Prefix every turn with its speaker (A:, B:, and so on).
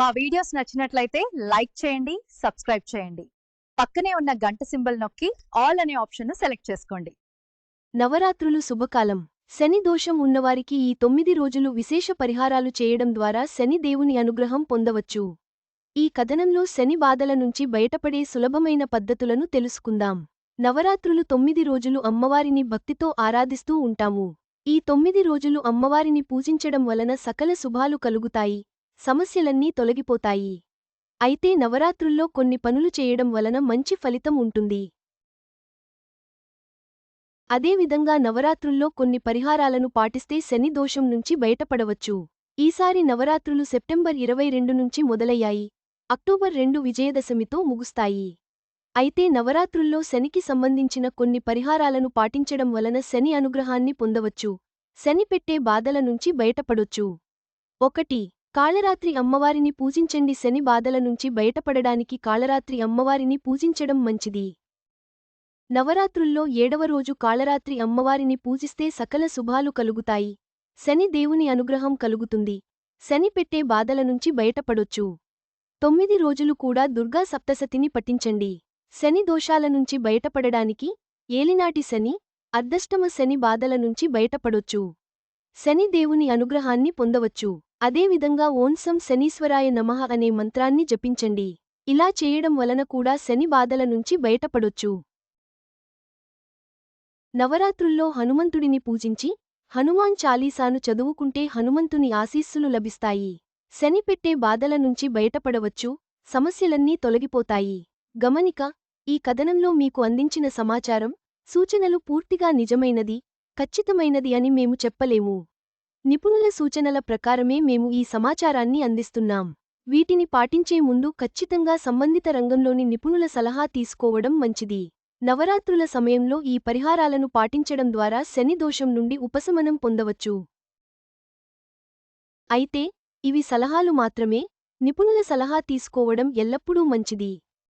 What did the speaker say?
A: మా వీడియోస్ నచ్చినట్లయితే లైక్ చేయండి సబ్స్క్రైబ్ చేయండి. పక్కనే ఉన్న గంట సింబల్ నొక్కి ఆల్ అనే ఆప్షన్ను సెలెక్ట్ చేసుకోండి.
B: నవరాత్రులు శుభకాలం. శని దోషం ఉన్నవారికి ఈ తొమ్మిది రోజులు విశేష పరిహారాలు చేయడం ద్వారా శని దేవుని అనుగ్రహం పొందవచ్చు. ఈ కథనంలో శని బాధల నుంచి బయటపడే సులభమైన పద్ధతులను తెలుసుకుందాం. నవరాత్రులు తొమ్మిది రోజులు అమ్మవారిని భక్తితో ఆరాధిస్తూ ఉంటాము. ఈ తొమ్మిది రోజులు అమ్మవారిని పూజించడం వలన సకల శుభాలు కలుగుతాయి. సమస్యలన్నీ తొలగిపోతాయి. అయితే నవరాత్రుల్లో కొన్ని పనులు చేయడం వలన మంచి ఫలితం ఉంటుంది. అదేవిధంగా నవరాత్రుల్లో కొన్ని పరిహారాలను పాటిస్తే శని దోషం నుంచి బయటపడవచ్చు. ఈసారి నవరాత్రులు సెప్టెంబర్ ఇరవై రెండు నుంచి మొదలయ్యాయి. అక్టోబర్ రెండు విజయదశమితో ముగుస్తాయి. అయితే నవరాత్రుల్లో శనికి సంబంధించిన కొన్ని పరిహారాలను పాటించడం వలన శని అనుగ్రహాన్ని పొందవచ్చు. శని పెట్టే బాధల నుంచి బయటపడొచ్చు. ఒకటి కాళరాత్రి అమ్మవారిని పూజించండి శని బాధల నుంచి బయటపడడానికి కాళరాత్రి అమ్మవారిని పూజించడం మంచిది. నవరాత్రుల్లో ఏడవ రోజు కాళరాత్రి అమ్మవారిని పూజిస్తే సకల శుభాలు కలుగుతాయి. శని దేవుని అనుగ్రహం కలుగుతుంది. శని పెట్టే బాధల నుంచి బయటపడొచ్చు. తొమ్మిది రోజులు కూడా దుర్గా సప్తసతిని పఠించండి. శని దోషాల నుంచి బయటపడడానికి ఏలినాటి శని అర్ధష్టమ శని బాధల నుంచి బయటపడొచ్చు. శని దేవుని అనుగ్రహాన్ని పొందవచ్చు. అదేవిధంగా ఓంసం శనీశ్వరాయ నమః అనే మంత్రాన్ని జపించండి. ఇలా చేయడం వలన కూడా శని బాధల నుంచి బయటపడొచ్చు. నవరాత్రుల్లో హనుమంతుడిని పూజించి హనుమాన్ చాలీసాను చదువుకుంటే హనుమంతుని ఆశీస్సులు లభిస్తాయి. శని పెట్టే బాధల నుంచి బయటపడవచ్చు సమస్యలన్నీ తొలగిపోతాయి. గమనిక ఈ కథనంలో మీకు అందించిన సమాచారం సూచనలు పూర్తిగా నిజమైనది ఖచ్చితమైనది అని మేము చెప్పలేము. నిపుణుల సూచనల ప్రకారమే మేము ఈ సమాచారాన్ని అందిస్తున్నాం. వీటిని పాటించే ముందు ఖచ్చితంగా సంబంధిత రంగంలోని నిపుణుల సలహా తీసుకోవడం మంచిది. నవరాత్రుల సమయంలో ఈ పరిహారాలను పాటించడం ద్వారా శని దోషం నుండి ఉపశమనం పొందవచ్చు. అయితే ఇవి సలహాలు మాత్రమే. నిపుణుల సలహా తీసుకోవడం ఎల్లప్పుడూ మంచిది.